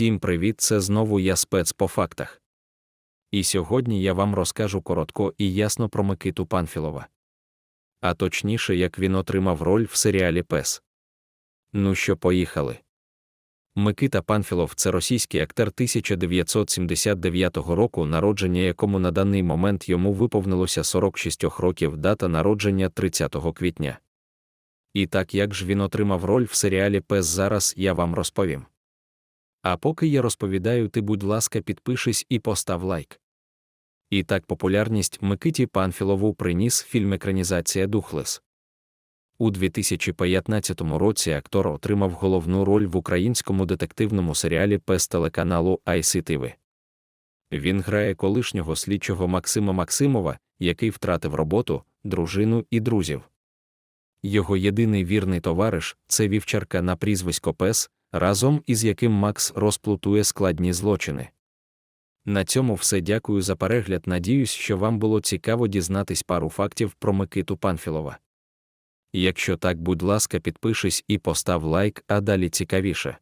Всім привіт! Це знову я спец по фактах. І сьогодні я вам розкажу коротко і ясно про Микиту Панфілова. А точніше, як він отримав роль в серіалі Пес. Ну що, поїхали. Микита Панфілов це російський актер 1979 року, народження якому на даний момент йому виповнилося 46 років дата народження 30 квітня. І так як ж він отримав роль в серіалі Пес зараз я вам розповім. А поки я розповідаю, ти, будь ласка, підпишись і постав лайк. І так популярність Микиті Панфілову приніс фільм Екранізація Духлес. У 2015 році актор отримав головну роль в українському детективному серіалі Пес телеканалу ICTV. Він грає колишнього слідчого Максима Максимова, який втратив роботу, дружину і друзів. Його єдиний вірний товариш це вівчарка на прізвисько Пес, разом із яким Макс розплутує складні злочини. На цьому все дякую за перегляд. Надіюсь, що вам було цікаво дізнатись пару фактів про Микиту Панфілова. Якщо так, будь ласка, підпишись і постав лайк, а далі цікавіше.